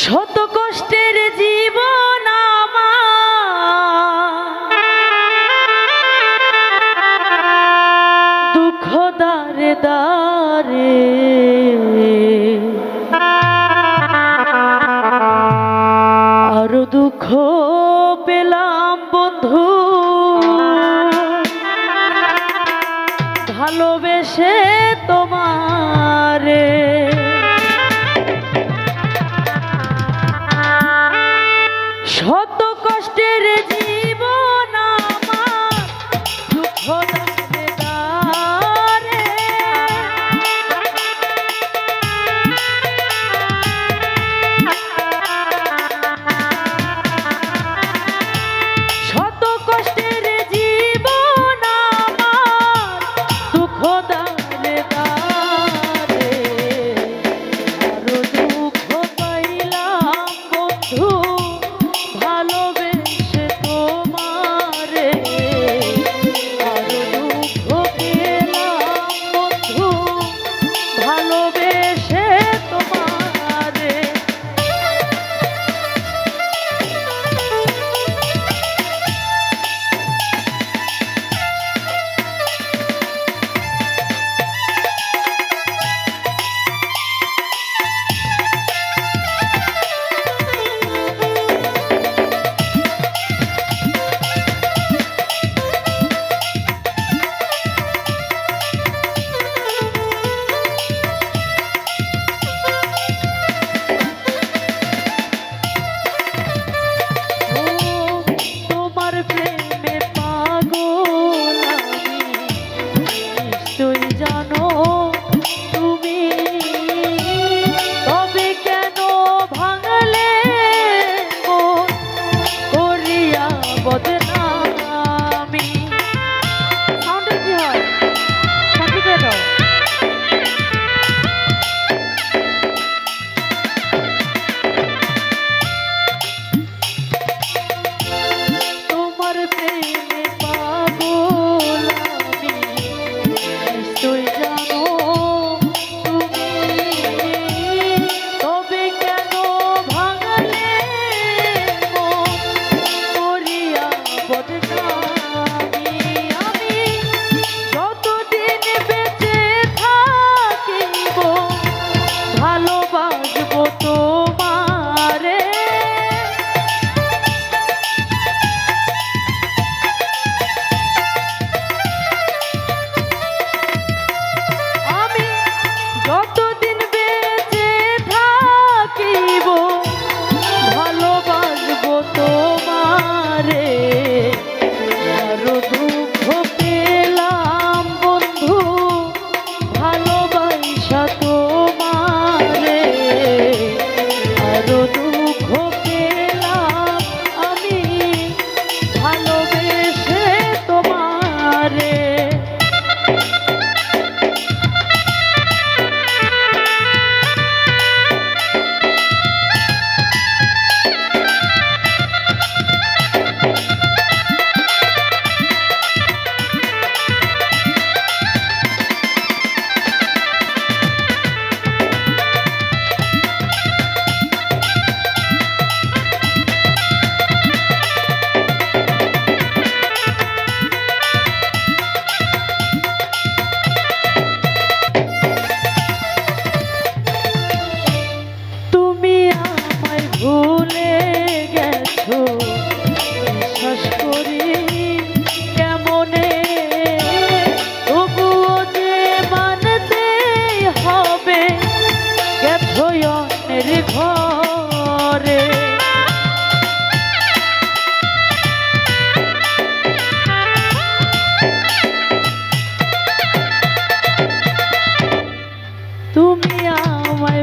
শত কষ্টের জীবন দুঃখ দারে দারে আরও দুঃখ পেলাম বন্ধু। ভালোবেসে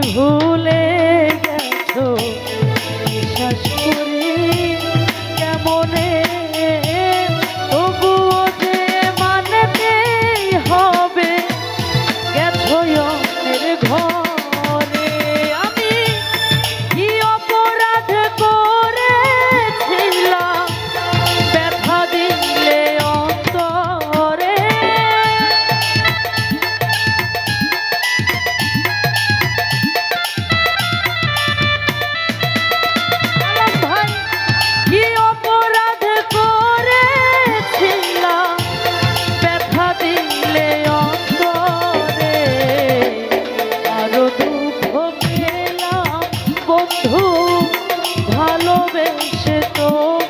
ভুল ভালোবেসে তোমারে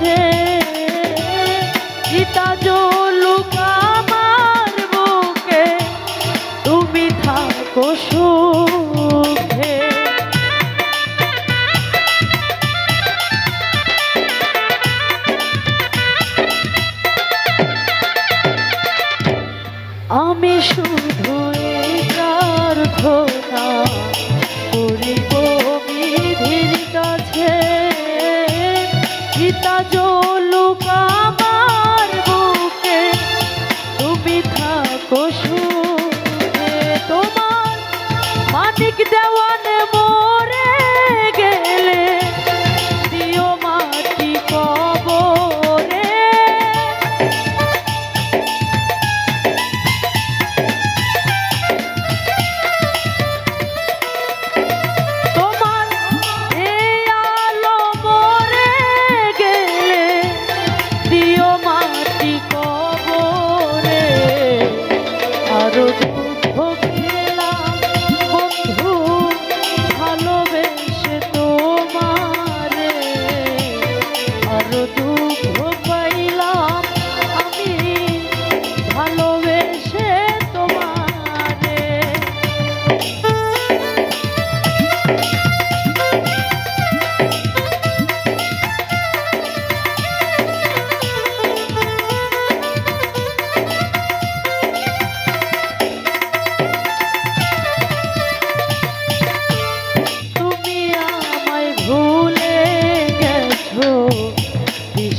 Yeah.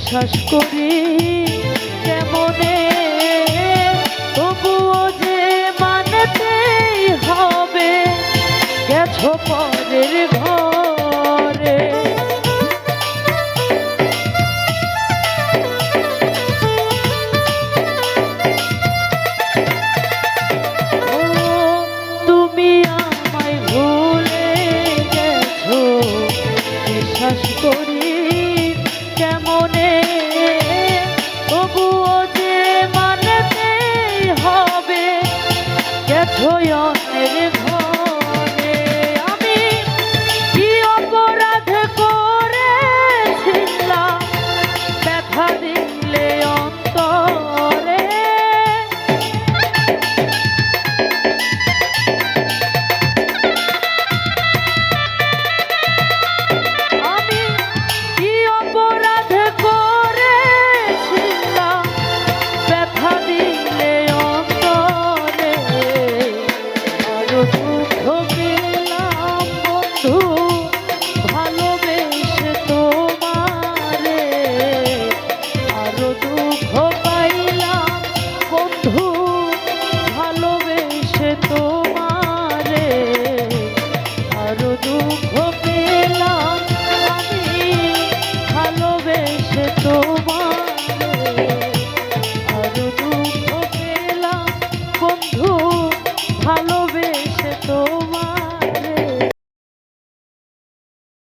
বিশ্বাস করি